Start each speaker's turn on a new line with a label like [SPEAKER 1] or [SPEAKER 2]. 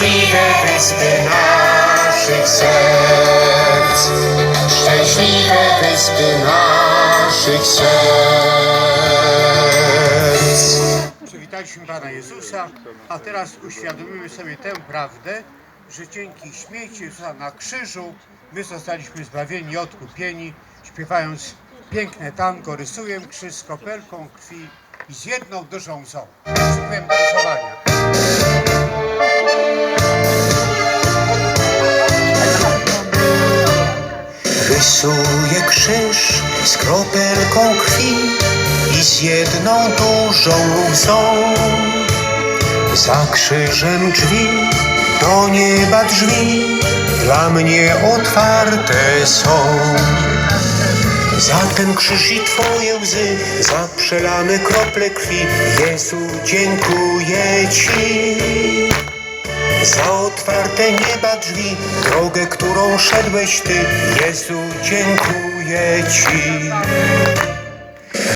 [SPEAKER 1] Szczęśliwe wyspy naszych serc, szczęśliwe wyspy naszych serc.
[SPEAKER 2] Przywitaliśmy Pana Jezusa, a teraz uświadomimy sobie tę prawdę, że dzięki śmierci Jezusa na krzyżu my zostaliśmy zbawieni odkupieni, śpiewając piękne tango, rysuję krzyż z kopelką krwi i z jedną dużą łzą. Przystępujemy do
[SPEAKER 1] Rysuję krzyż z kropelką krwi i z jedną dużą łzą. Za krzyżem drzwi, do nieba drzwi, dla mnie otwarte są. Za ten krzyż i Twoje łzy, za przelane krople krwi, Jezu, dziękuję Ci. Otwarte nieba drzwi, drogę, którą szedłeś Ty, Jezu, dziękuję Ci.